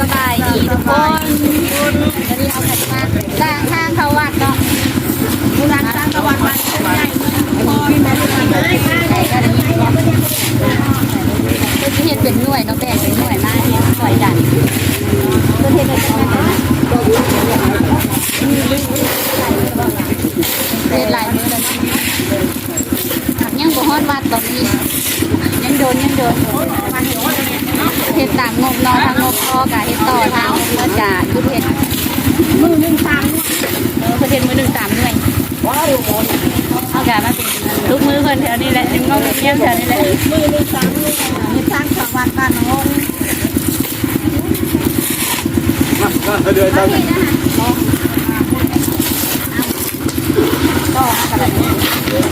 สบายดีทุกคนวันนี้เอาขันมาสร้างทางเขาวัดเนาะมีร้านสร้างเขาวัดวัดใหญ่เมืองนครมาเลยใครก็ได้ยินว่าเพื่อนเห็นเป็นหน่วยเนาะแบ่งเป็นหน่วยมาเนี่ยสอยกันเพื่อนเห็นเป็นหน่วยนะเฮ็ดหลายมือแล้วเนาะยังบ่ฮอดวัดตอนนี้ยังโดนยังโดน เฮ็ดตามงบนอทางงบพอกับเฮ็ดต่อทางเมื่อจะยุดเฮ็ดมือหนึ่งสามเออเพื่อเฮ็ดมือหนึ่งสามด้วยเอากามาเป็นทุกมือเพิ่นแถวนี้แหละยังงงเยี่ยมแถวนี้แหละมือหนึ่งสามเฮ็ดสร้างสองวันบ้านน้องเดือนตั้งก็อะไร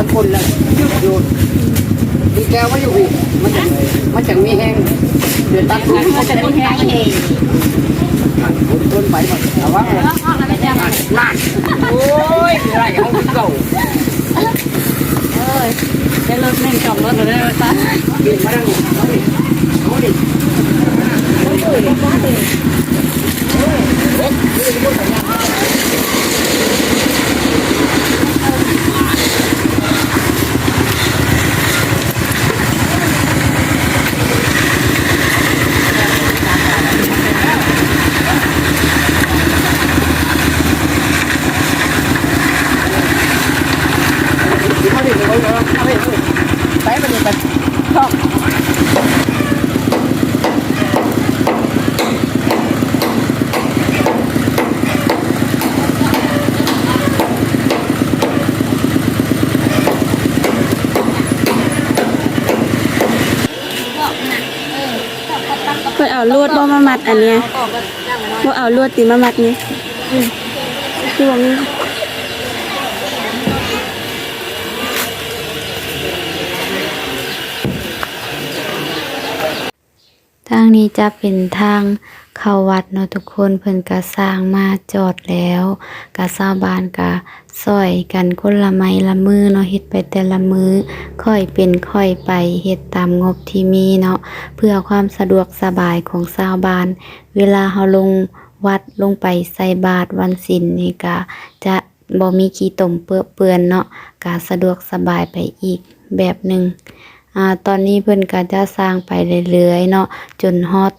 มันจะทั้งคนแล้วอยู่ดีแก้วว่าอยู่มันจะมันจะมีแห้งเดือดตัดทุกคนจะมีแห้งเองต้นไปหมดแต่ว่าลากโอ้ยไรเอาเก่าเอ้ยได้รถหนึ่งจอดรถเลยได้ปะบินมาดังเอาดิเอาดิเอาดิเอาดิเอาดิไปมันจะชอบ เพิ่นเอาล วดบ่มามัดอันเนี้ยบ่เอาลวดติมามัดนี่คือว่ามี ทางนี้จะเป็นทางเข้าวัดเนาะทุกคนเพิ่นก็สร้างมาจอดแล้วก็ชาวบ้านก็ซอยกันคนละไม้ละมือเนาะเฮ็ดไปแต่ละมือค่อยเป็นค่อยไปเฮ็ดตามงบที่มีเนาะเพื่อความสะดวกสบายของชาวบ้าน เวลาเฮาลงวัดลงไปใส่บาตรวันศีลนี่ก็จะบ่มีขี้ตมเปื้อเปือนเนาะก็สะดวกสบายไปอีกแบบหนึ่ง อ่าตอนนี้เพิ่นก็จะสร้างไปเรื่อยๆเนาะจนฮอด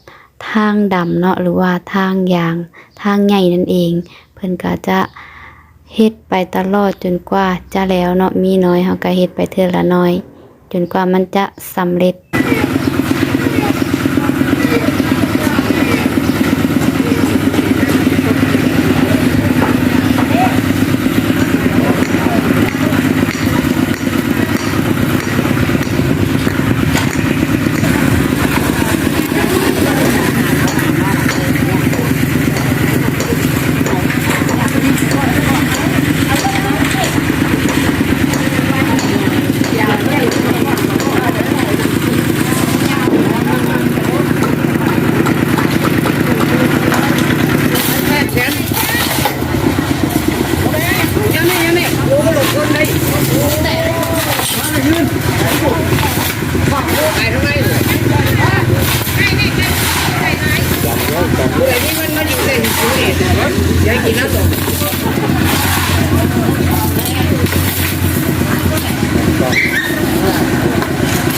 ทางดำเนาะหรือว่าทางยางทางใหญ่นั่นเอง เพิ่นพิ่นก็จะเฮ็ดไปตลอดจนกว่าจะแล้วเนาะมีน้อยเฮาก็เฮ็ดไปเทื่อละน้อย จนกว่ามันจะสำเร็จ ยังนี่ยังนี่โอ้ก็หลบคนได้มาเลยยืนฟังโอ้ไอ้ทำไมผู้ใดนี่มันมันอยู่ในหูนี่แต่ว่ายังกินน้ำตก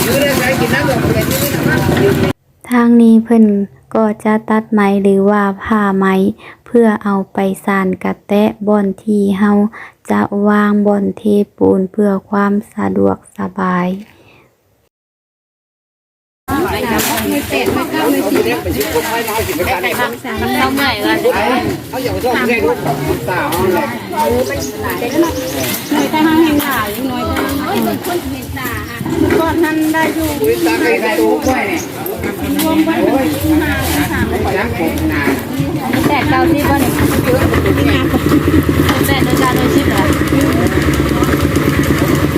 ยืนได้ใช้กินน้ำตกผู้ใดนี่ไม่ทำยืน ทางนี้เพิ่นก็จะตัดไหมหรือว่าผ้าไหม เพื่อเอาไปสานกระแตะบ่อนที่เฮาจะวางบ่อนเทปูนเพื่อความสะดวกสบายก่อยากชอบเล่นสาวเลยน้อยแต่ห้างแห่งหลายน้อยแต่ก่อนท่านได้อยู่ รวมกันนมาสามยังผมนาแต่เก้าที่บ่นี่แต่โดยการโดยชิปเหรอ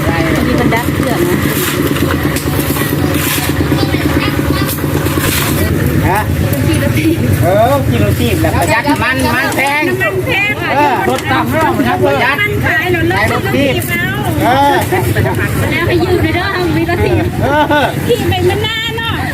ได้มีบรรดัดเรื่องนะฮะเออกิโลตีบแล้วประหยัดมันมันแพงเออรถต่ำไม่องนะประหยัดขายรถใช้เลิศรถตีบเออแล้วไปยืมเลยเด้อมีกระถิ่น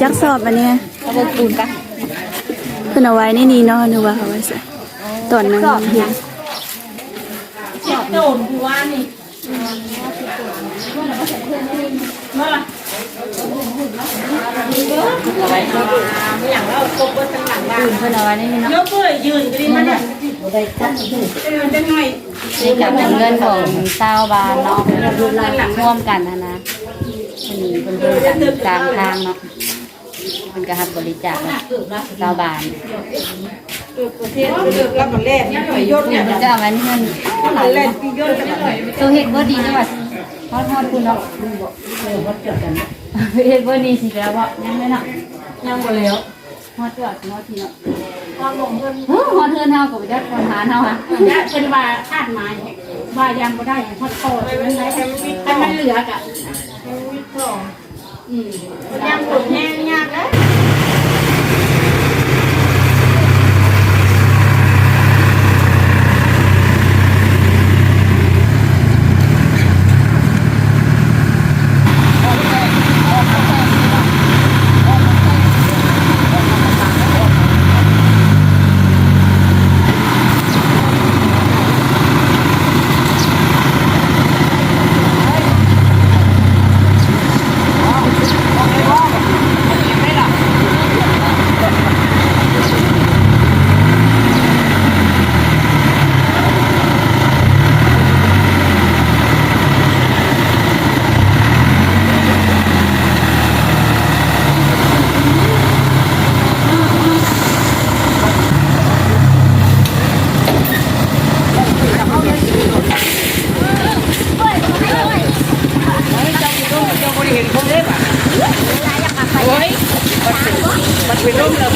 จักสอบอันเนี้ยเอาไปปูนปะเพิ่นเอาไว้ในนี้เนาะนึกว่าเอาไว้ใส่ตอนนั้นเห็นปูนเพิ่นเอาไว้ในนี่เนาะยกเลยยืนก็ดีมันเนี่ยจะหน่อยนี่กับเป็นเงินของชาวบ้านเนาะร่วมกันนะนะเพิ่นเพิ่นเพิ่นกันกลางทางเนาะเพิ่น ก็รับบริจาคชาวบ้านประเทศเลือกแล้วก็แล่นนี่หน่อยยศเนี่ยจะเอาไว้เงินหลายแล่นเนาะพี่ยศกันหน่อยตัวเฮ็ดบ่ดีจังว่าฮอดฮอดคุณเนาะเฮ็ดบ่ดีสิแล้วบ่ยังไม่เนาะยังบ่แล้วฮอดเทือกฮอดที่เนาะฮอดลงเพิ่นฮอดเทือนเฮาก็บ่จักคนหาเฮาอะเนี่ยเป็นว่าคาดหมายบว่ายังบ่ได้ทอดคอมันได้แต่มันเหลือกะอืมยังปวดแห้งยากน Gracias.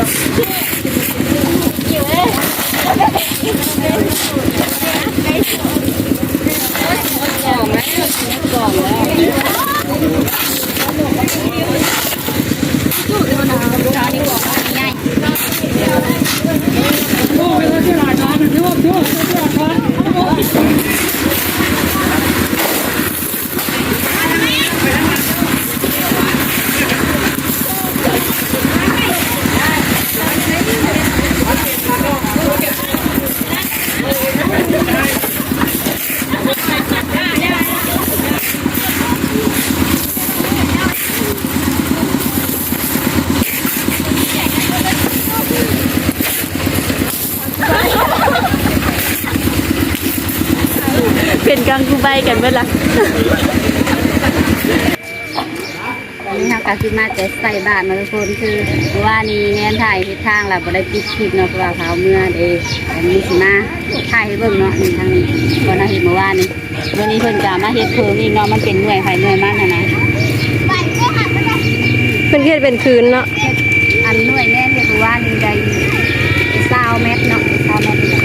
ะเป็นกังกูใบกันเบิดล่ะนี่ค่ะก็คือมาแต่ใส่บาทมาทุกคนคือเพราะว่านี่แนนถ่ายทิศทางเราบ่ได้ปิดคลิปเนาะเพราะว่าเขาเมื่อเดย์อันนี้สิมาถ่ายให้เบิ่งเนาะนี่ทางนี้ก่อนเราเห็นเมื่อวานนี้วันนี้เพิ่นก็มาเฮ็ดเพิ่มอีกเนาะมันเป็นหน่วยไฟหน่วยมันน่ะนะเพิ่นเฮ็ดเป็นคืนเนาะอันหน่วยแม่เฮ็ดเมื่อวานนี่ได้20เมตรเนาะ20เมตรนี่แหละ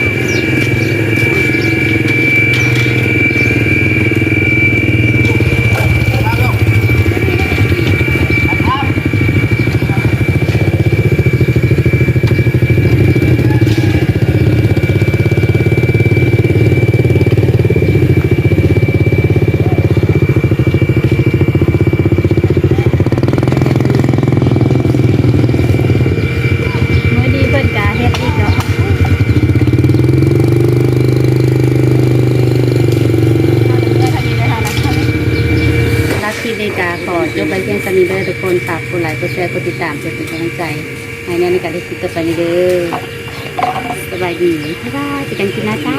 มื้อนี้เพิ่นก็เฮ็ดอีกเนาะรักคลิปนี้ก็ขอยกไปเพียงสมีเด้อทุกคนฝากกดไลค์กดแชร์กดติดตามเพื่อเป็นกำลังใจให้ แน่ในการได้คลิปต่อไปนี้เด้อสบายดีบ๊ายบายไปกันกินนะจ้า